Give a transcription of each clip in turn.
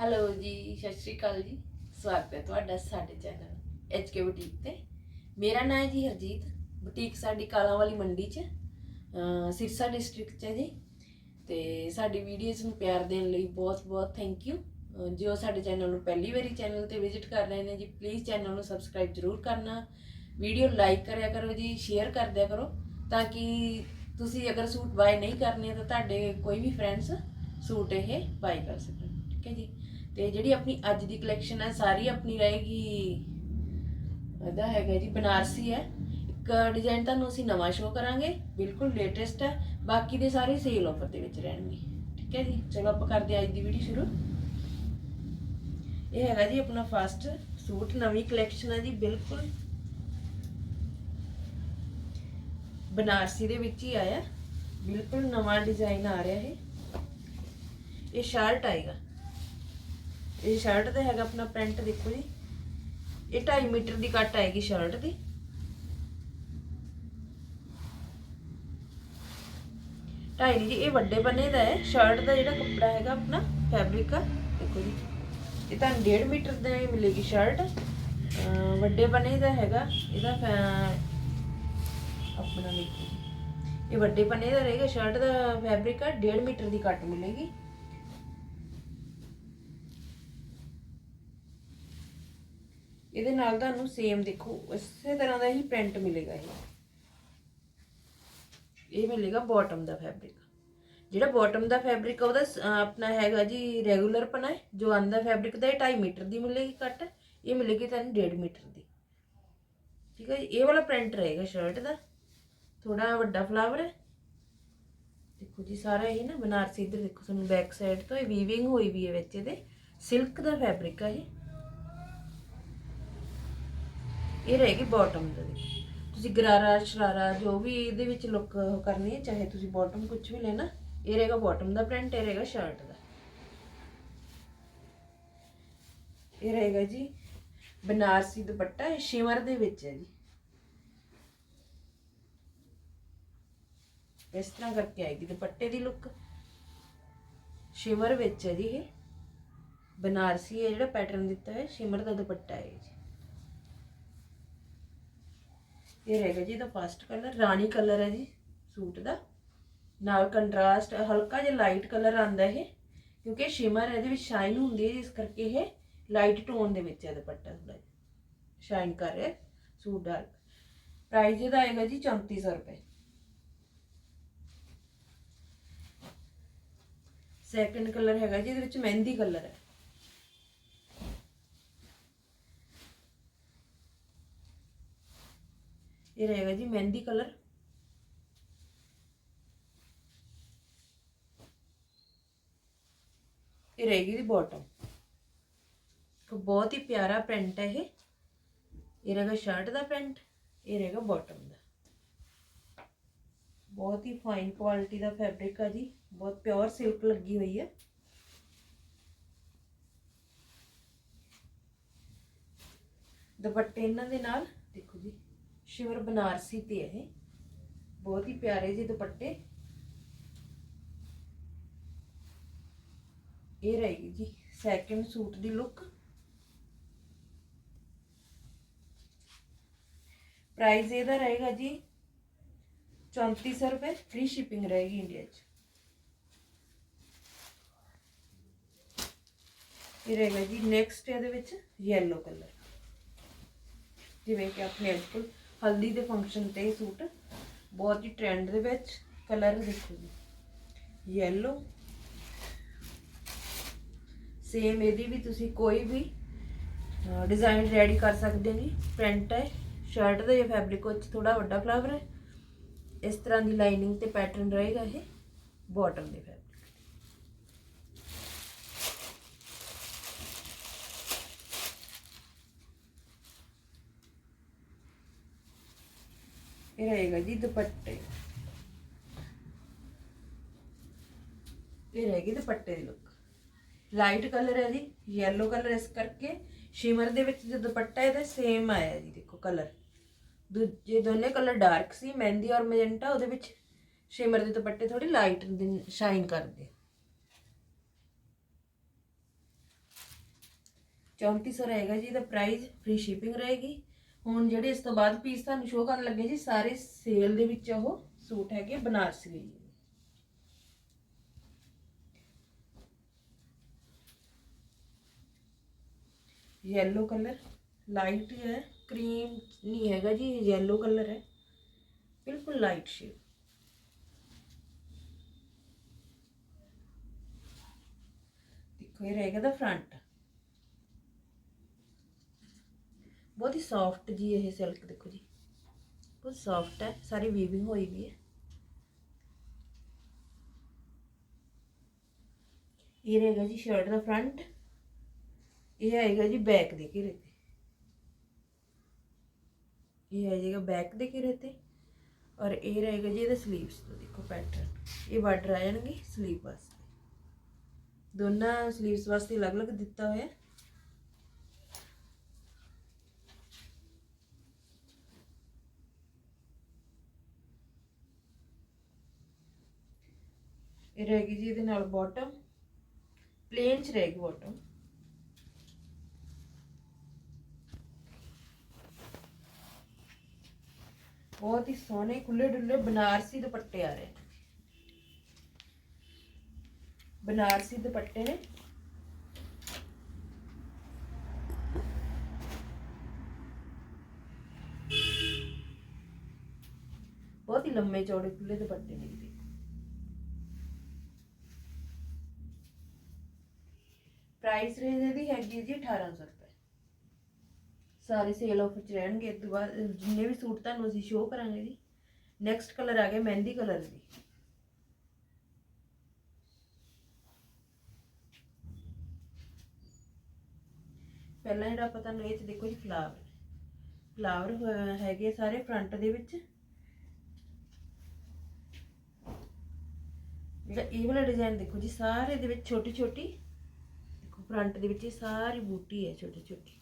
Hello ਜੀ, ਸਤਿ ਸ਼੍ਰੀ ਅਕਾਲ ਜੀ। ਸਵਾਗਤ ਹੈ ਤੁਹਾਡਾ ਸਾਡੇ ਚੈਨਲ ਐਚਕੇ ਬੁਟੀਕ ਤੇ। ਮੇਰਾ ਨਾਮ ਹੈ ਜੀ ਹਰਜੀਤ, ਬੁਟੀਕ ਸਾਡੀ ਕਾਲਾਂ ਵਾਲੀ ਮੰਡੀ 'ਚ ਸਿਰਸਾ ਡਿਸਟ੍ਰਿਕਟ 'ਚ ਹੈ ਜੀ। ਤੇ ਸਾਡੀ ਵੀਡੀਓਜ਼ ਨੂੰ ਪਿਆਰ ਦੇਣ ਲਈ ਬਹੁਤ ਬਹੁਤ ਥੈਂਕ ਯੂ ਜੋ ਸਾਡੇ ਚੈਨਲ ਨੂੰ ਪਹਿਲੀ ਵਾਰੀ ਚੈਨਲ ਤੇ ਵਿਜ਼ਿਟ ਕਰ ਰਹੇ ਨੇ ਜੀ ਪਲੀਜ਼ ਚੈਨਲ ਨੂੰ ਸਬਸਕ੍ਰਾਈਬ ਜ਼ਰੂਰ ਕਰਨਾ। ਵੀਡੀਓ ਲਾਈਕ ਕਰਿਆ ਕਰੋ ਜੀ ਸ਼ੇਅਰ ਕਰ ਦਿਆ ਕਰੋ, ਤਾਂ ਕਿ ਤੁਸੀਂ ਅਗਰ ਸੂਟ ਬਾਏ ਨਹੀਂ ਕਰਨੇ ਤਾਂ ਤੁਹਾਡੇ ਕੋਈ ਵੀ ਫਰੈਂਡਸ ਸੂਟ ਇਹ ਬਾਏ ਕਰ ਸਕਣ। ਠੀਕ ਹੈ ਜੀ? ਤੇ ਜਿਹੜੀ ਆਪਣੀ ਅੱਜ ਦੀ ਕਲੈਕਸ਼ਨ ਹੈ, ਸਾਰੀ ਆਪਣੀ ਰਹੇਗੀ। ਇਹਦਾ ਹੈਗਾ ਜੀ, ਬਨਾਰਸੀ ਹੈ। ਇੱਕ ਡਿਜ਼ਾਈਨ ਤੁਹਾਨੂੰ ਅਸੀਂ ਨਵਾਂ ਸ਼ੋਅ ਕਰਾਂਗੇ, ਬਿਲਕੁਲ ਲੇਟੈਸਟ ਹੈ। ਬਾਕੀ ਦੇ ਸਾਰੇ ਸੇਲ ਆਫਰ ਦੇ ਵਿੱਚ ਰਹਿਣਗੇ। ਠੀਕ ਹੈ ਜੀ? ਚਲੋ ਆਪਾਂ ਕਰਦੇ ਅੱਜ ਦੀ ਵੀਡੀਓ ਸ਼ੁਰੂ। ਇਹ ਹੈਗਾ ਜੀ ਆਪਣਾ ਫਸਟ ਸੂਟ, ਨਵੀਂ ਕਲੈਕਸ਼ਨ ਹੈ ਜੀ, ਬਿਲਕੁਲ। ਬਨਾਰਸੀ ਦੇ ਵਿੱਚ ਹੀ ਆਇਆ। ਬਿਲਕੁਲ ਨਵਾਂ ਡਿਜ਼ਾਈਨ ਆ ਰਿਹਾ ਹੈ ਇਹ ਸ਼ਰਟ ਆਏਗਾ। ਇਹ ਸ਼ਰਟ ਤੇ ਹੈਗਾ ਆਪਣਾ ਪ੍ਰਿੰਟ ਦੇਖੋ ਜੀ। ਇਹ 2.5 ਮੀਟਰ ਦੀ ਕੱਟ ਆਏਗੀ ਸ਼ਰਟ ਦੀ। ਢਾਈ ਜੀ, ਇਹ ਵੱਡੇ ਬਣੇ ਦਾ ਹੈ। ਸ਼ਰਟ ਦਾ ਜਿਹੜਾ ਕੱਪੜਾ ਹੈਗਾ ਆਪਣਾ ਫੈਬਰਿਕ ਆ, ਦੇਖੋ ਜੀ। ਇਹ ਤਾਂ 1.5 ਮੀਟਰ ਦਾ ਹੀ ਮਿਲੇਗੀ ਸ਼ਰਟ ਵੱਡੇ ਬਣੇ ਦਾ ਹੈਗਾ, ਇਹਦਾ ਫੈ- ਆਪਣਾ ਦੇਖੋ ਜੀ। ਇਹ ਵੱਡੇ ਬਣੇ ਦਾ ਰਹੇਗਾ ਸ਼ਰਟ ਦਾ ਫੈਬਰਿਕ ਆ 1.5 ਮੀਟਰ ਦੀ ਕੱਟ ਮਿਲੇਗੀ। ਇਹਦੇ ਨਾਲ ਤੁਹਾਨੂੰ ਸੇਮ ਦੇਖੋ, ਇਸੇ ਤਰ੍ਹਾਂ ਦਾ ਹੀ ਪ੍ਰਿੰਟ ਮਿਲੇਗਾ ਇਹ। ਇਹ ਮਿਲੇਗਾ ਬਾਟਮ ਦਾ ਫੈਬਰਿਕ ਜਿਹੜਾ ਬਾਟਮ ਦਾ ਫੈਬਰਿਕ ਆ, ਉਹਦਾ ਆਪਣਾ ਹੈਗਾ ਜੀ ਰੈਗੂਲਰ ਪਨਾ ਜੋ ਆਂਦਾ ਫੈਬਰਿਕ ਦਾ, ਇਹ 2.5 ਮੀਟਰ ਦੀ ਮਿਲੇਗੀ ਕੱਟ ਇਹ ਮਿਲੇਗੀ ਤੁਹਾਨੂੰ 1.5 ਮੀਟਰ ਦੀ। ਠੀਕ ਹੈ ਜੀ, ਇਹ ਵਾਲਾ ਪ੍ਰਿੰਟ ਰਹੇਗਾ ਸ਼ਰਟ ਦਾ। ਥੋੜਾ ਵੱਡਾ ਫਲਾਵਰ ਹੈ। ਦੇਖੋ ਜੀ, ਸਾਰਾ ਇਹ ਨਾ ਬਨਾਰਸੀ ਇੱਧਰ ਦੇਖੋ, ਤੁਹਾਨੂੰ ਬੈਕ ਸਾਈਡ ਤੋਂ ਇਹ ਵੀਵਿੰਗ ਹੋਈ ਵੀ ਹੈ ਵਿੱਚ ਇਹਦੇ। ਸਿਲਕ ਦਾ ਫੈਬਰਿਕ ਹੈ ਇਹ। ਇਹ ਰਹੇਗੀ ਬਾਟਮ ਦਾ ਦੇਖੋ ਤੁਸੀਂ ਗਰਾਰਾ, ਸ਼ਰਾਰਾ, ਜੋ ਵੀ ਇਹਦੇ ਵਿੱਚ ਲੁੱਕ ਕਰਨੀ ਹੈ, ਚਾਹੇ ਤੁਸੀਂ ਬਾਟਮ ਕੁਝ ਵੀ ਲੈਣਾ, ਇਹ ਰਹੇਗਾ ਬਾਟਮ ਦਾ ਪ੍ਰਿੰਟ ਇਹ ਰਹੇਗਾ ਸ਼ਰਟ ਦਾ। ਇਹ ਰਹੇਗਾ ਜੀ ਬਨਾਰਸੀ ਦੁਪੱਟਾ, ਇਹ ਸ਼ਿਮਰ ਦੇ ਵਿੱਚ ਹੈ ਜੀ। ਇਸ ਤਰ੍ਹਾਂ ਕਰਕੇ ਆਏਗੀ ਦੁਪੱਟੇ ਦੀ ਲੁੱਕ ਸ਼ਿਮਰ ਵਿੱਚ ਹੈ ਜੀ ਇਹ। ਬਨਾਰਸੀ ਹੈ, ਜਿਹੜਾ ਪੈਟਰਨ ਦਿੱਤਾ ਹੈ ਸ਼ਿਮਰ ਦਾ ਦੁਪੱਟਾ ਹੈ ਜੀ। ਇਹ ਰਹੇਗਾ ਜੀ ਇਹਦਾ ਫਸਟ ਕਲਰ ਰਾਣੀ ਕਲਰ ਹੈ ਜੀ ਸੂਟ ਦਾ। ਨਾਲ ਕੰਟਰਾਸਟ ਹਲਕਾ ਜਿਹਾ ਲਾਈਟ ਕਲਰ ਆਂਦਾ ਇਹ, ਕਿਉਂਕਿ ਸ਼ਿਮਰ ਇਹਦੇ ਵਿੱਚ ਸ਼ਾਈਨ ਹੁੰਦੀ ਹੈ ਇਸ ਕਰਕੇ ਇਹ ਲਾਈਟ ਟੋਨ ਦੇ ਵਿੱਚ ਹੈ ਦੁਪੱਟਾ ਥੋੜਾ ਸ਼ਾਈਨ ਕਰ ਰਿਹਾ ਸੂਟ ਦਾ ਪ੍ਰਾਈਸ ਇਹਦਾ ਆਏਗਾ ਜੀ 3400 ਰੁਪਏ। ਸੈਕੰਡ ਕਲਰ ਹੈਗਾ ਜੀ, ਇਹਦੇ ਵਿੱਚ ਮਹਿੰਦੀ ਕਲਰ ਹੈ। ਇਹ ਰਹੇਗਾ ਜੀ ਮਹਿੰਦੀ ਕਲਰ। ਇਹ ਰਹੇਗੀ ਦੀ ਬਾਟਮ ਇੱਕ ਬਹੁਤ ਹੀ ਪਿਆਰਾ ਪ੍ਰਿੰਟ ਹੈ ਇਹ। ਇਹ ਰਹੇਗਾ ਸ਼ਰਟ ਦਾ ਪ੍ਰਿੰਟ ਇਹ ਰਹੇਗਾ ਬਾਟਮ ਦਾ। ਬਹੁਤ ਹੀ ਫਾਈਨ ਕੁਆਲਿਟੀ ਦਾ ਫੈਬਰਿਕ ਆ ਜੀ। ਬਹੁਤ ਪਿਓਰ ਸਿਲਕ ਲੱਗੀ ਹੋਈ ਹੈ। ਦੁਪੱਟੇ ਇਹਨਾਂ ਦੇ ਨਾਲ, ਦੇਖੋ ਜੀ। ਸ਼ਿਵਰ ਬਨਾਰਸੀ ਤੇ ਹੈ ਇਹ। ਬਹੁਤ ਹੀ ਪਿਆਰੇ ਜਿਹੇ ਦੁਪੱਟੇ। ਇਹ ਰਹੇਗੀ ਜੀ ਸੈਕਿੰਡ ਸੂਟ ਦੀ ਲੁੱਕ ਪ੍ਰਾਈਸ ਇਹਦਾ ਰਹੇਗਾ ਜੀ 3400 ਰੁਪਏ। ਫ੍ਰੀ ਸ਼ਿਪਿੰਗ ਰਹੇਗੀ ਇੰਡੀਆ 'ਚ। ਇਹ ਰਹੇਗਾ ਜੀ ਨੈਕਸਟ ਇਹਦੇ ਵਿੱਚ ਯੈਲੋ ਕਲਰ ਜਿਵੇਂ ਕਿ ਆਪਣੇ ਅੱਜ ਕੋਲ ਹਲਦੀ ਦੇ ਫੰਕਸ਼ਨ ਤੇ ਇਹ ਸੂਟ ਬਹੁਤ ਹੀ ਟ੍ਰੈਂਡ ਦੇ ਵਿੱਚ ਕਲਰ ਦੇਖੋ ਜੀ। ਯੈਲੋ ਸੇਮ ਇਹਦੀ ਵੀ ਤੁਸੀਂ ਕੋਈ ਵੀ ਡਿਜ਼ਾਈਨ ਰੈਡੀ ਕਰ ਸਕਦੇ ਜੀ। ਪ੍ਰਿੰਟ ਹੈ ਸ਼ਰਟ ਦਾ ਇਹ ਫੈਬਰਿਕ ਵਿੱਚ ਥੋੜਾ ਵੱਡਾ ਫਲਾਵਰ ਹੈ। ਇਸ ਤਰ੍ਹਾਂ ਦੀ ਲਾਈਨਿੰਗ ਤੇ ਪੈਟਰਨ ਰਹੇਗਾ ਇਹ ਬਾਟਮ ਦੇ ਫੈਬਰਿਕ ਇਹ ਰਹੇਗਾ ਜੀ ਦੁਪੱਟੇ। ਇਹ ਰਹੇਗੀ ਦੁਪੱਟੇ ਦੀ ਲੁੱਕ ਲਾਈਟ ਕਲਰ ਹੈ ਜੀ, yellow ਕਲਰ ਇਸ ਕਰਕੇ ਸ਼ਿਮਰ ਦੇ ਵਿੱਚ ਜੋ ਦੁਪੱਟਾ ਇਹਦਾ ਸੇਮ ਆਇਆ ਜੀ, ਦੇਖੋ ਕਲਰ ਦੂਜੇ ਦੋਨੇ ਕਲਰ ਡਾਰਕ ਸੀ, ਮਹਿੰਦੀ ਔਰ ਮੈਜੈਂਟਾ ਉਹਦੇ ਵਿੱਚ ਸ਼ਿਮਰ ਦੇ ਦੁਪੱਟੇ ਥੋੜੀ ਲਾਈਟ ਸ਼ਾਈਨ ਕਰਦੇ 3400 ਰਹੇਗਾ ਜੀ, ਇਹਦਾ ਪ੍ਰਾਈਸ ਫ੍ਰੀ ਸ਼ਿਪਿੰਗ ਰਹੇਗੀ। ਹੁਣ ਜਿਹੜੇ ਇਸ ਤੋਂ ਬਾਅਦ ਪੀਸ ਤੁਹਾਨੂੰ ਸ਼ੋਅ ਕਰਨ ਲੱਗੇ ਜੀ, ਸਾਰੇ ਸੇਲ ਦੇ ਵਿੱਚ ਉਹ ਸੂਟ ਹੈਗੇ ਬਨਾਰਸੀ ਜੀ। ਯੈਲੋ ਕਲਰ ਲਾਈਟ ਹੈ ਕਰੀਮ ਨਹੀਂ ਹੈਗਾ ਜੀ, ਇਹ ਯੈਲੋ ਕਲਰ ਹੈ। ਬਿਲਕੁਲ ਲਾਈਟ ਸ਼ੇਡ ਦੇਖੋ, ਇਹ ਰਹੇਗਾ ਦਾ ਫਰੰਟ ਬਹੁਤ ਹੀ ਸੌਫਟ ਜੀ ਇਹ ਸਿਲਕ ਦੇਖੋ ਜੀ। ਬਹੁਤ ਸੌਫਟ ਹੈ, ਸਾਰੀ ਵੀਵਿੰਗ ਹੋਈ ਵੀ ਹੈ। ਇਹ ਰਹੇਗਾ ਜੀ ਸ਼ਰਟ ਦਾ ਫਰੰਟ ਇਹ ਆਏਗਾ ਜੀ ਬੈਕ ਦੇ ਘੇਰੇ ਤੇ। ਇਹ ਆ ਜਾਏਗਾ ਬੈਕ ਦੇ ਘੇਰੇ ਤੇ ਔਰ ਇਹ ਰਹੇਗਾ ਜੀ ਇਹਦੇ 슬ੀਵਸ ਤੋਂ ਦੇਖੋ ਪੈਟਰਨ ਇਹ ਬਾਰਡਰ ਆ ਜਾਣਗੇ 슬ੀਵ ਵਾਸਤੇ। ਦੋਨਾਂ 슬ੀਵਸ ਵਾਸਤੇ ਅਲੱਗ-ਅਲੱਗ ਦਿੱਤਾ ਹੋਇਆ। ਇਹ ਰਹਿ ਗਈ ਜੀ ਇਹਦੇ ਨਾਲ ਬਾਟਮ ਪਲੇਨ ਚ ਰਹੇਗੀ ਬਾਟਮ ਬਹੁਤ ਹੀ ਸੋਹਣੇ ਖੁੱਲੇ ਡੁੱਲੇ ਬਨਾਰਸੀ ਦੁਪੱਟੇ ਆ ਰਹੇ। ਬਨਾਰਸੀ ਦੁਪੱਟੇ ਨੇ। ਬਹੁਤ ਹੀ ਲੰਮੇ ਚੌੜੇ ਖੁੱਲੇ ਦੁਪੱਟੇ ਨੇ ਪ੍ਰਾਈਸ ਰੇਂਜ ਇਹਦੀ ਹੈਗੀ ਜੀ 1800 ਰੁਪਏ। ਸਾਰੇ ਸੇਲ ਆਫਰ ਚ ਰਹਿਣਗੇ, ਇਸ ਤੋਂ ਬਾਅਦ ਜਿੰਨੇ ਵੀ ਸੂਟ ਤੁਹਾਨੂੰ ਅਸੀਂ ਸ਼ੋਅ ਕਰਾਂਗੇ ਜੀ ਨੈਕਸਟ ਕਲਰ ਆ ਗਿਆ ਮਹਿੰਦੀ ਕਲਰ ਦੀ। ਪਹਿਲਾਂ ਜਿਹੜਾ ਆਪਾਂ ਤੁਹਾਨੂੰ ਇਹ ਚ ਦੇਖੋ ਜੀ ਫਲਾਵਰ ਫਲਾਵਰ ਹੈਗੇ ਸਾਰੇ ਫਰੰਟ ਦੇ ਵਿੱਚ। ਜਿਹੜਾ ਇਹ ਵਾਲਾ ਡਿਜ਼ਾਈਨ ਦੇਖੋ ਜੀ, ਸਾਰੇ ਦੇ ਵਿੱਚ ਛੋਟੀ ਛੋਟੀ ਫਰੰਟ ਦੇ ਵਿੱਚ ਇਹ ਸਾਰੀ ਬੂਟੀ ਹੈ ਛੋਟੀ ਛੋਟੀ।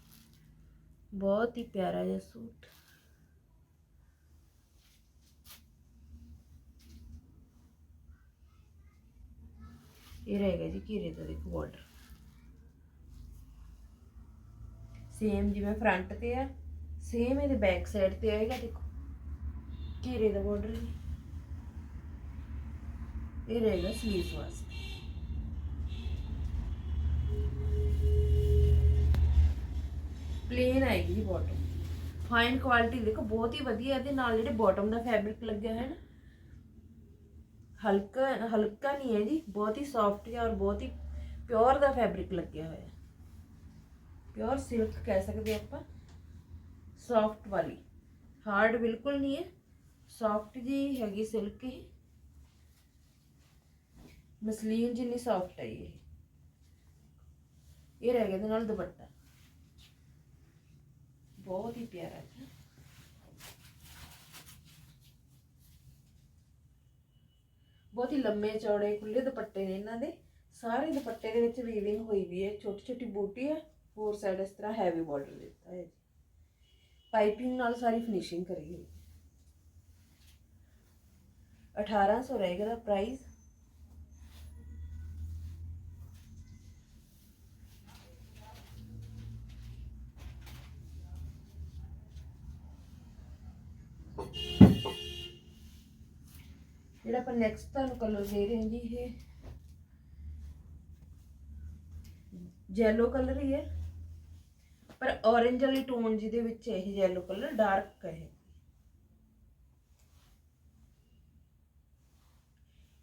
ਬਹੁਤ ਹੀ ਪਿਆਰਾ ਜਿਹਾ ਸੂਟ। ਇਹ ਰਹੇਗਾ ਜੀ ਘੇਰੇ ਦਾ ਦੇਖੋ ਬਾਰਡਰ ਸੇਮ ਜਿਵੇਂ ਫਰੰਟ ਤੇ ਆ ਸੇਮ ਇਹਦੇ ਬੈਕ ਸਾਈਡ ਤੇ ਆਏਗਾ ਦੇਖੋ। ਘੇਰੇ ਦਾ ਬਾਰਡਰ ਜੀ। ਇਹ ਰਹੇਗਾ ਸਲੀਵਸ ਵਾਸਤੇ। ਪਲੇਨ ਆਏਗੀ ਜੀ ਬਾਟਮ ਫਾਈਨ ਕੁਆਲਿਟੀ ਦੇਖੋ, ਬਹੁਤ ਹੀ ਵਧੀਆ ਇਹਦੇ ਨਾਲ ਜਿਹੜੇ ਬਾਟਮ ਦਾ ਫੈਬਰਿਕ ਲੱਗਿਆ ਹੈ ਨਾ। ਹਲਕਾ ਹਲਕਾ ਨਹੀਂ ਹੈ ਜੀ, ਬਹੁਤ ਹੀ ਸੌਫਟ ਹੈ ਔਰ ਬਹੁਤ ਹੀ ਪਿਓਰ ਦਾ ਫੈਬਰਿਕ ਲੱਗਿਆ ਹੋਇਆ। ਹੈ ਪਿਓਰ ਸਿਲਕ ਕਹਿ ਸਕਦੇ ਆਪਾਂ। ਸੌਫਟ ਵਾਲੀ। ਹਾਰਡ ਬਿਲਕੁਲ ਨਹੀਂ ਹੈ। ਸੌਫਟ ਜੀ ਹੈਗੀ ਸਿਲਕ ਹੀ ਮਸਲੀਨ ਜਿੰਨੀ ਸੌਫਟ ਹੈ ਇਹ। ਇਹ ਰਹਿ ਗਿਆ ਇਹਦੇ ਨਾਲ ਦੁਪੱਟਾ। ਬਹੁਤ ਹੀ ਪਿਆਰਾ ਹੈ ਬਹੁਤ ਹੀ ਲੰਮੇ ਚੌੜੇ ਖੁੱਲੇ ਦੁਪੱਟੇ ਨੇ ਇਹਨਾਂ ਦੇ। ਸਾਰੇ ਦੁਪੱਟੇ ਦੇ ਵਿੱਚ ਵੀਵਿੰਗ ਹੋਈ ਵੀ ਹੈ। ਛੋਟੀ ਛੋਟੀ ਬੂਟੀ ਹੈ। ਹੋਰ ਸਾਈਡ ਇਸ ਤਰ੍ਹਾਂ ਹੈਵੀ ਬਾਰਡਰ ਦਿੱਤਾ ਹੈ ਪਾਈਪਿੰਗ ਨਾਲ ਸਾਰੀ ਫਿਨਿਸ਼ਿੰਗ ਕਰੀ ਹੋਈ 1800 ਰਹੇਗਾ ਦਾ ਪ੍ਰਾਈਸ ਜਿਹੜਾ ਆਪਾਂ ਨੈਕਸਟ ਤੁਹਾਨੂੰ ਕਲਰ ਦੇ ਰਹੇ ਹਾਂ ਜੀ, ਇਹ ਯੈਲੋ ਕਲਰ ਹੀ ਹੈ। ਪਰ orange ਵਾਲੀ ਟੋਨ ਜਿਹਦੇ ਵਿੱਚ ਇਹ ਯੈਲੋ ਕਲਰ ਡਾਰਕ ਹੈ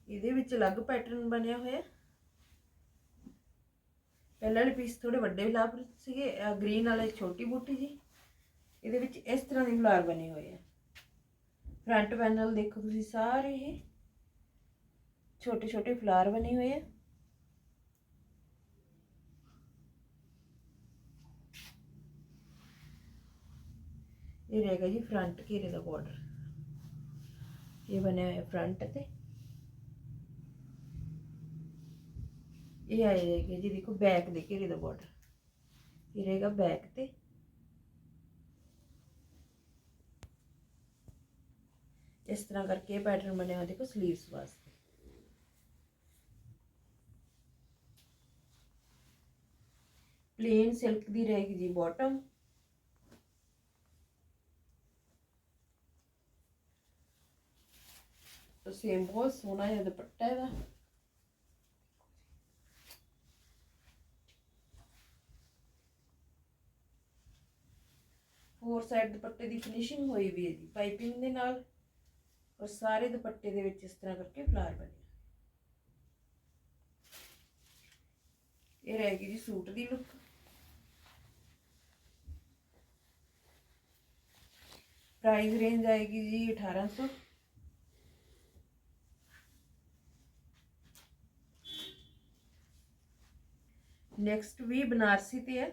ਇਹਦੇ ਵਿੱਚ ਅਲੱਗ ਪੈਟਰਨ ਬਣਿਆ ਹੋਇਆ ਪਹਿਲਾਂ ਵਾਲੇ ਪੀਸ ਥੋੜੇ ਵੱਡੇ ਫਲਾਵਰ ਸੀਗੇ ਗ੍ਰੀਨ ਵਾਲੇ ਛੋਟੀ ਬੂਟੀ ਜੀ। ਇਹਦੇ ਵਿੱਚ ਇਸ ਤਰ੍ਹਾਂ ਦੇ ਫਲਾਵਰ ਬਣੇ ਹੋਏ ਆ। ਫਰੰਟ ਪੈਨਲ ਦੇਖੋ ਤੁਸੀਂ ਸਾਰੇ ਇਹ। ਛੋਟੇ ਛੋਟੇ ਫਲਾਵਰ ਬਣੇ ਹੋਏ ਆ ਇਹ ਰਹੇਗਾ ਜੀ ਫਰੰਟ ਘੇਰੇ ਦਾ ਬਾਰਡਰ ਇਹ ਬਣਿਆ ਹੋਇਆ ਫਰੰਟ ਤੇ ਇਹ ਆਏਗਾ ਜੀ ਦੇਖੋ ਬੈਕ ਦੇ ਘੇਰੇ ਦਾ ਬਾਰਡਰ ਇਹ ਰਹੇਗਾ ਬੈਕ ਤੇ ਇਸ ਤਰ੍ਹਾਂ ਕਰਕੇ ਇਹ ਪੈਟਰਨ ਬਣਿਆ ਹੋਇਆ ਦੇਖੋ 슬ੀਵਸ ਪਲੇਨ ਸਿਲਕ ਦੀ ਰਹੇਗੀ ਜੀ ਬਾਟਮ ਸੇਮ ਬਹੁਤ ਸੋਹਣਾ ਜਿਹਾ ਦੁਪੱਟਾ ਇਹਦਾ। ਫੋਰ ਸਾਈਡ ਦੁਪੱਟੇ ਦੀ ਫਿਨਿਸ਼ਿੰਗ ਹੋਈ ਵੀ ਹੈ ਜੀ ਪਾਈਪਿੰਗ ਦੇ ਨਾਲ। ਔਰ ਸਾਰੇ ਦੁਪੱਟੇ ਦੇ ਵਿੱਚ ਇਸ ਤਰ੍ਹਾਂ ਕਰਕੇ ਫਲਾਰ ਬਣੇ। ਇਹ ਰਹੇਗੀ ਜੀ ਸੂਟ ਦੀ ਲੁੱਕ ਪ੍ਰਾਈਸ ਰੇਂਜ ਆਏਗੀ ਜੀ 1800 ਨੈਕਸਟ ਵੀ ਬਨਾਰਸੀ ਤੇ ਹੈ,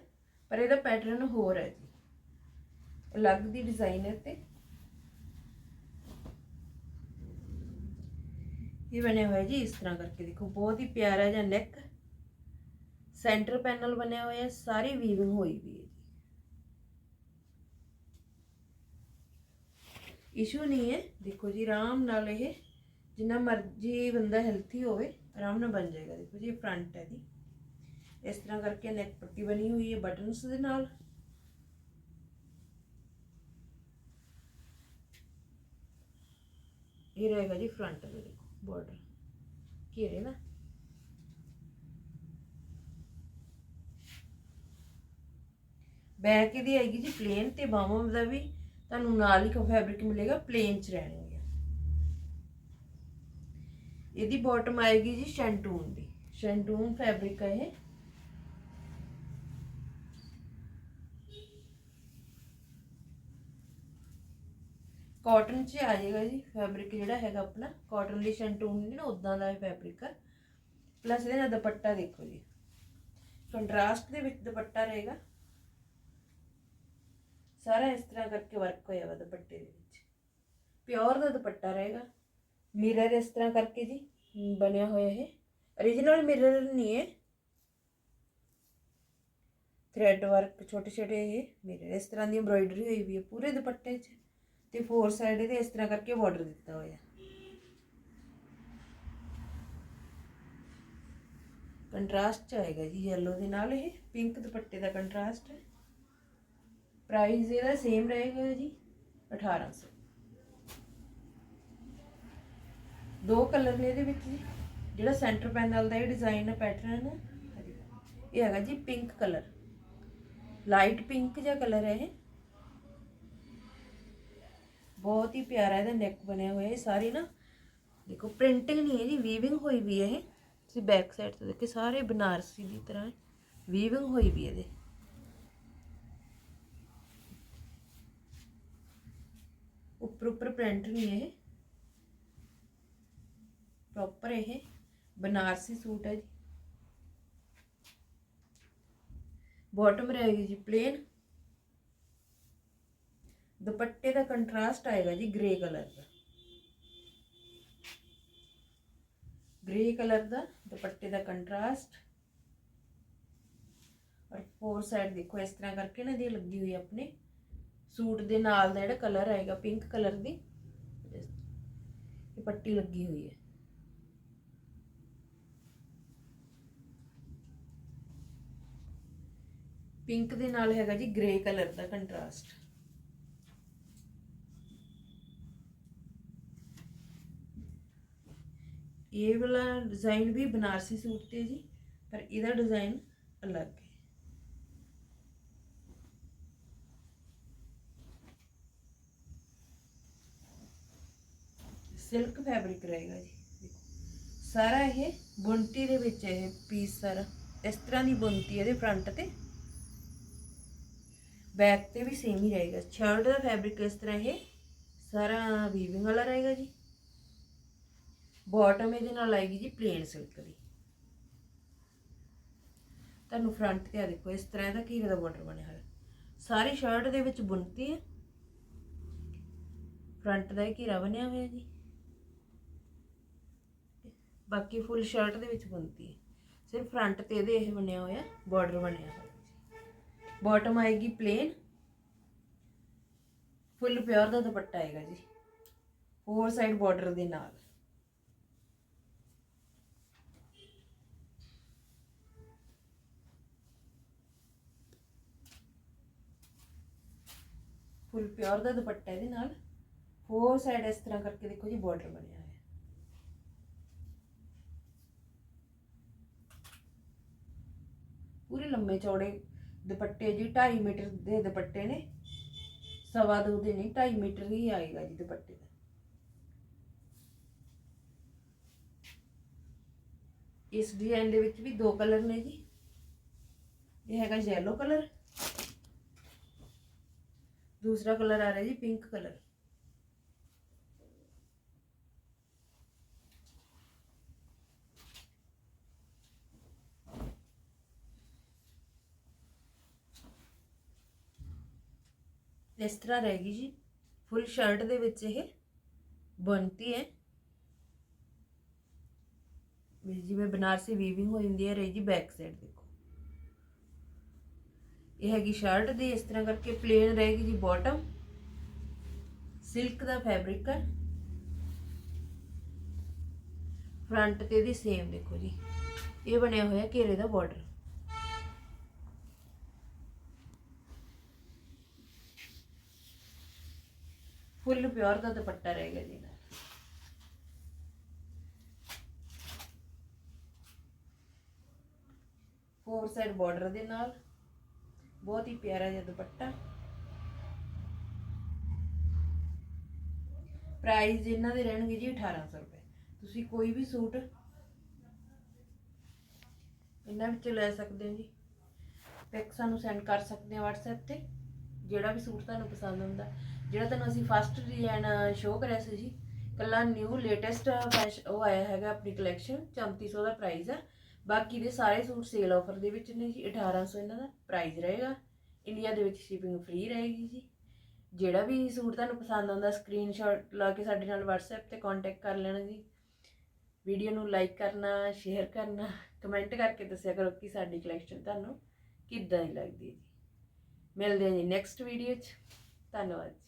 ਪਰ ਇਹਦਾ ਪੈਟਰਨ ਹੋਰ ਹੈ ਜੀ। ਅਲੱਗ ਦੀ ਡਿਜ਼ਾਈਨ ਹੈ ਤੇ। ਇਹ ਬਣਿਆ ਹੋਇਆ ਜੀ ਇਸ ਤਰ੍ਹਾਂ ਕਰਕੇ ਦੇਖੋ, ਬਹੁਤ ਹੀ ਪਿਆਰਾ ਜਿਹਾ ਨੈਕ ਸੈਂਟਰ ਪੈਨਲ ਬਣਿਆ ਹੋਇਆ, ਸਾਰੀ ਵੀਵਿੰਗ ਹੋਈ ਵੀ ਹੈ ਇਸ਼ੂ ਨਹੀਂ ਹੈ। ਦੇਖੋ ਜੀ, ਆਰਾਮ ਨਾਲ ਇਹ ਜਿੰਨਾ ਮਰਜ਼ੀ ਬੰਦਾ ਹੈਲਥੀ ਹੋਵੇ, ਆਰਾਮ ਨਾਲ ਬਣ ਜਾਏਗਾ। ਦੇਖੋ ਜੀ ਫਰੰਟ ਹੈ ਦੀ ਇਸ ਤਰ੍ਹਾਂ ਕਰਕੇ ਨੈਕ ਪੱਟੀ ਬਣੀ ਹੋਈ ਹੈ ਬਟਨਸ ਦੇ ਨਾਲ। ਇਹ ਰਹੇਗਾ ਜੀ ਫਰੰਟ ਦਾ ਦੇਖੋ ਬਾਰਡਰ ਘੇਰੇ ਨਾ। ਬੈਕ ਇਹਦੀ ਆਏਗੀ ਜੀ ਪਲੇਨ ਤੇ ਬਾਹਾਂ ਦਾ ਵੀ। ਤੁਹਾਨੂੰ ਨਾਲ ਹੀ ਫੈਬਰਿਕ ਮਿਲੇਗਾ ਪਲੇਨ ਚ ਰਹਿਣਗੇ। ਇਹਦੀ ਬਾਟਮ ਆਏਗੀ ਜੀ ਸ਼ੈਂਟੂਨ ਦੀ। ਸ਼ੈਂਟੂਨ ਫੈਬਰਿਕ ਹੈ ਇਹ। ਕਾਟਨ ਚ ਆ ਜਾਏਗਾ ਜੀ ਫੈਬਰਿਕ ਜਿਹੜਾ ਹੈਗਾ ਆਪਣਾ। ਕਾਟਨ ਦੀ ਸ਼ੈਂਟੂਨ ਦੀ ਨਾ ਉਦਾਂ ਦਾ ਫੈਬਰਿਕ ਹੈ ਪਲੱਸ ਇਹਦੇ ਨਾਲ ਦੁਪੱਟਾ ਦੇਖੋ ਜੀ। ਕੰਟਰਾਸਟ ਦੇ ਵਿੱਚ ਦੁਪੱਟਾ ਰਹੇਗਾ। ਸਾਰਾ ਇਸ ਤਰ੍ਹਾਂ ਕਰਕੇ ਵਰਕ ਹੋਇਆ ਵਾ ਦੁਪੱਟੇ ਦੇ ਵਿੱਚ ਪਿਓਰ ਦਾ ਦੁਪੱਟਾ ਰਹੇਗਾ ਮਿਰਰ ਇਸ ਤਰ੍ਹਾਂ ਕਰਕੇ ਜੀ ਬਣਿਆ ਹੋਇਆ ਹੈ origignal ਮਿਰਰ ਨਹੀਂ ਹੈ ਥ੍ਰੈਡ ਵਰਕ ਛੋਟੇ ਛੋਟੇ ਇਹ ਮਿਰਰ ਇਸ ਤਰ੍ਹਾਂ ਦੀ ਐਮਬ੍ਰੋਇਡਰੀ ਹੋਈ ਵੀ ਹੈ ਪੂਰੇ ਦੁਪੱਟੇ 'ਚ ਤੇ ਫੋਰ ਸਾਈਡ ਇਹਦੇ ਇਸ ਤਰ੍ਹਾਂ ਕਰਕੇ ਬਾਰਡਰ ਦਿੱਤਾ ਹੋਇਆ ਕੰਟਰਾਸਟ ਚ ਆਏਗਾ ਜੀ yellow ਦੇ ਨਾਲ ਇਹ ਪਿੰਕ ਦੁਪੱਟੇ ਦਾ ਕੰਟਰਾਸਟ ਹੈ ਪ੍ਰਾਈਸ ਇਹਦਾ ਸੇਮ ਰਹੇਗਾ ਜੀ 1800 ਦੋ ਕਲਰ ਨੇ ਇਹਦੇ ਵਿੱਚ ਜੀ। ਜਿਹੜਾ ਸੈਂਟਰ ਪੈਨਲ ਦਾ ਇਹ ਡਿਜ਼ਾਈਨ ਹੈ ਪੈਟਰਨ ਹੈ ਇਹ ਹੈਗਾ ਜੀ ਪਿੰਕ ਕਲਰ ਲਾਈਟ ਪਿੰਕ ਜਿਹਾ ਕਲਰ ਹੈ ਇਹ। ਬਹੁਤ ਹੀ ਪਿਆਰਾ ਇਹਦਾ ਨੈਕ ਬਣਿਆ ਹੋਇਆ, ਇਹ ਸਾਰੀ ਨਾ, ਦੇਖੋ ਪ੍ਰਿੰਟਿੰਗ ਨਹੀਂ ਹੈ ਜੀ ਵੀਵਿੰਗ ਹੋਈ ਵੀ ਹੈ ਇਹ। ਤੁਸੀਂ ਬੈਕ ਸਾਈਡ ਤੋਂ ਦੇਖੇ, ਸਾਰੇ ਬਨਾਰਸੀ ਦੀ ਤਰ੍ਹਾਂ ਵੀਵਿੰਗ ਹੋਈ ਵੀ ਇਹਦੇ। ਉੱਪਰ ਉੱਪਰ ਪ੍ਰਿੰਟ ਨਹੀਂ ਹੈ ਇਹ ਪ੍ਰੋਪਰ ਇਹ ਬਨਾਰਸੀ ਸੂਟ ਹੈ ਜੀ ਬਾਟਮ ਰਹੇਗੀ ਜੀ ਪਲੇਨ ਦੁਪੱਟੇ ਦਾ ਕੰਟਰਾਸਟ ਆਏਗਾ ਜੀ ਗ੍ਰੇ ਕਲਰ ਦਾ ਗ੍ਰੇ ਕਲਰ ਦਾ ਦੁਪੱਟੇ ਦਾ ਕੰਟਰਾਸਟ ਔਰ ਫੋਰ ਸਾਈਡ ਦੇਖੋ ਇਸ ਤਰ੍ਹਾਂ ਕਰਕੇ ਨਾ ਦੀ ਲੱਗੀ ਹੋਈ ਹੈ ਆਪਣੇ ਸੂਟ ਦੇ ਨਾਲ ਦਾ ਜਿਹੜਾ ਕਲਰ ਆਏਗਾ ਪਿੰਕ ਕਲਰ ਦੀ, ਇਹ ਪੱਟੀ ਲੱਗੀ ਹੋਈ ਹੈ। ਪਿੰਕ ਦੇ ਨਾਲ ਹੈਗਾ ਜੀ ਗ੍ਰੇ ਕਲਰ ਦਾ ਕੰਟਰਾਸਟ ਇਹ ਵਾਲਾ ਡਿਜ਼ਾਈਨ ਵੀ ਬਨਾਰਸੀ ਸੂਟ ਤੇ ਜੀ, ਪਰ ਇਹਦਾ ਡਿਜ਼ਾਈਨ ਅਲੱਗ। ਸਿਲਕ ਫੈਬਰਿਕ ਰਹੇਗਾ ਜੀ। ਸਾਰਾ ਇਹ ਬੁਣਤੀ ਦੇ ਵਿੱਚ ਇਹ ਪੀਸ ਸਾਰਾ, ਇਸ ਤਰ੍ਹਾਂ ਦੀ ਬੁਣਤੀ ਇਹਦੇ ਫਰੰਟ ਤੇ। ਬੈਕ ਤੇ ਵੀ ਸੇਮ ਹੀ ਰਹੇਗਾ। ਸ਼ਰਟ ਦਾ ਫੈਬਰਿਕ ਇਸ ਤਰ੍ਹਾਂ ਇਹ ਸਾਰਾ ਵੀਵਿੰਗ ਵਾਲਾ ਰਹੇਗਾ ਜੀ। ਬਾਟਮ ਇਹਦੇ ਨਾਲ ਆਏਗੀ ਜੀ ਪਲੇਨ ਸਿਲਕ ਦੀ। ਤੁਹਾਨੂੰ ਫਰੰਟ ਤੇ ਆ ਦੇਖੋ, ਇਸ ਤਰ੍ਹਾਂ ਦਾ ਘੀਰੇ ਦਾ ਬਾਰਡਰ ਬਣਿਆ ਹੋਇਆ। ਸਾਰੀ ਸ਼ਰਟ ਦੇ ਵਿੱਚ ਬੁਣਤੀ ਹੈ। ਫਰੰਟ ਦਾ ਇਹ ਘੀਰਾ ਬਣਿਆ ਹੋਇਆ ਜੀ। ਬਾਕੀ ਫੁੱਲ ਸ਼ਰਟ ਦੇ ਵਿੱਚ ਬੰਦੀ ਹੈ। ਸਿਰਫ ਫਰੰਟ ਤੇ ਇਹਦੇ ਇਹ ਬਣਿਆ ਹੋਇਆ ਬਾਰਡਰ ਬਣਿਆ ਹੋਇਆ ਜੀ। ਬਾਟਮ ਆਏਗੀ ਪਲੇਨ ਫੁੱਲ ਪਿਓਰ ਦਾ ਦੁਪੱਟਾ ਆਏਗਾ ਜੀ। ਫੋਰ ਸਾਈਡ ਬਾਰਡਰ ਦੇ ਨਾਲ। ਫੁੱਲ ਪਿਓਰ ਦਾ ਦੁਪੱਟਾ ਇਹਦੇ ਨਾਲ। ਫੋਰ ਸਾਈਡ ਇਸ ਤਰ੍ਹਾਂ ਕਰਕੇ ਦੇਖੋ ਜੀ ਬਾਰਡਰ ਬਣਿਆ। ਪੂਰੇ ਲੰਮੇ ਚੌੜੇ ਦੁਪੱਟੇ ਜੀ 2.5 ਮੀਟਰ ਦੇ ਦੁਪੱਟੇ ਨੇ। ਸਵਾ ਦੋ ਦੇ ਨਹੀਂ 2.5 ਮੀਟਰ ਹੀ ਆਏਗਾ ਜੀ ਦੁਪੱਟੇ ਦਾ। ਇਸ ਡਿਜ਼ਾਈਨ ਦੇ ਵਿੱਚ ਵੀ ਦੋ ਕਲਰ ਨੇ ਜੀ। ਇਹ ਹੈਗਾ ਯੈਲੋ ਕਲਰ। ਦੂਸਰਾ ਕਲਰ ਆ ਰਿਹਾ ਜੀ ਪਿੰਕ ਕਲਰ। ਇਸ ਤਰ੍ਹਾਂ ਰਹੇਗੀ ਜੀ। ਫੁੱਲ ਸ਼ਰਟ ਦੇ ਵਿੱਚ ਇਹ ਬਣਤੀ ਹੈ। ਵੀ ਜਿਵੇਂ ਬਨਾਰਸੀ ਵੀਵਿੰਗ ਹੋ ਜਾਂਦੀ ਹੈ, ਰਹੀ ਜੀ ਬੈਕ ਸਾਈਡ ਦੇਖੋ। ਇਹ ਹੈਗੀ ਸ਼ਰਟ ਦੀ, ਇਸ ਤਰ੍ਹਾਂ ਕਰਕੇ ਪਲੇਨ ਰਹੇਗੀ ਜੀ ਬਾਟਮ ਸਿਲਕ ਦਾ ਫੈਬਰਿਕ ਹੈ। ਫਰੰਟ ਤੇ ਦੀ ਸੇਮ ਦੇਖੋ ਜੀ। ਇਹ ਬਣਿਆ ਹੋਇਆ ਘੇਰੇ ਦਾ ਬਾਰਡਰ ਫੁੱਲ ਪਿਓਰ ਦਾ ਦੁਪੱਟਾ ਰਹੇਗਾ ਜੀ ਨਾਲ ਫੋਰ ਸਾਈਡ ਬਾਰਡਰ ਦੇ ਨਾਲ। ਬਹੁਤ ਹੀ ਪਿਆਰਾ ਜਿਹਾ ਦੁਪੱਟਾ। ਪ੍ਰਾਈਸ ਇਹਨਾਂ ਦੇ ਰਹਿਣਗੇ ਜੀ 1800 ਰੁਪਏ। ਤੁਸੀਂ ਕੋਈ ਵੀ ਸੂਟ ਇਹਨਾਂ ਵਿੱਚੋਂ ਲੈ ਸਕਦੇ ਹੋ ਜੀ। ਪਿਕ ਸਾਨੂੰ ਸੈਂਡ ਕਰ ਸਕਦੇ ਹੋ WhatsApp ਤੇ। ਜਿਹੜਾ ਵੀ ਸੂਟ ਤੁਹਾਨੂੰ ਪਸੰਦ ਆਉਂਦਾ। ਜਿਹੜਾ ਤੁਹਾਨੂੰ ਅਸੀਂ ਫਸਟ ਡਿਜ਼ਾਈਨ ਸ਼ੋਅ ਕਰਿਆ ਸੀ ਜੀ, ਕੱਲਾ ਨਿਊ ਲੇਟੈਸਟ ਫੈਸ਼ਨ ਉਹ ਆਇਆ ਹੈਗਾ ਆਪਣੀ ਕਲੈਕਸ਼ਨ 3400 ਦਾ ਪ੍ਰਾਈਸ ਹੈ ਬਾਕੀ ਦੇ ਸਾਰੇ ਸੂਟ ਸੇਲ ਆਫਰ ਦੇ ਵਿੱਚ ਨੇ ਜੀ 1800 ਇਹਨਾਂ ਦਾ ਪ੍ਰਾਈਸ ਰਹੇਗਾ। ਇੰਡੀਆ ਦੇ ਵਿੱਚ ਸ਼ਿਪਿੰਗ ਫ੍ਰੀ ਰਹੇਗੀ ਜੀ। ਜਿਹੜਾ ਵੀ ਸੂਟ ਤੁਹਾਨੂੰ ਪਸੰਦ ਆਉਂਦਾ ਸਕਰੀਨਸ਼ਾਟ ਲਾ ਕੇ ਸਾਡੇ ਨਾਲ WhatsApp ਤੇ ਕੰਟੈਕਟ ਕਰ ਲੈਣਾ ਜੀ। ਵੀਡੀਓ ਨੂੰ ਲਾਈਕ ਕਰਨਾ ਸ਼ੇਅਰ ਕਰਨਾ ਕਮੈਂਟ ਕਰਕੇ ਦੱਸਿਆ ਕਰੋ ਕਿ ਸਾਡੀ ਕਲੈਕਸ਼ਨ ਤੁਹਾਨੂੰ ਕਿੱਦਾਂ ਦੀ ਲੱਗਦੀ ਹੈ ਜੀ। ਮਿਲਦੇ ਹਾਂ ਜੀ ਨੈਕਸਟ ਵੀਡੀਓ 'ਚ। ਧੰਨਵਾਦ ਜੀ।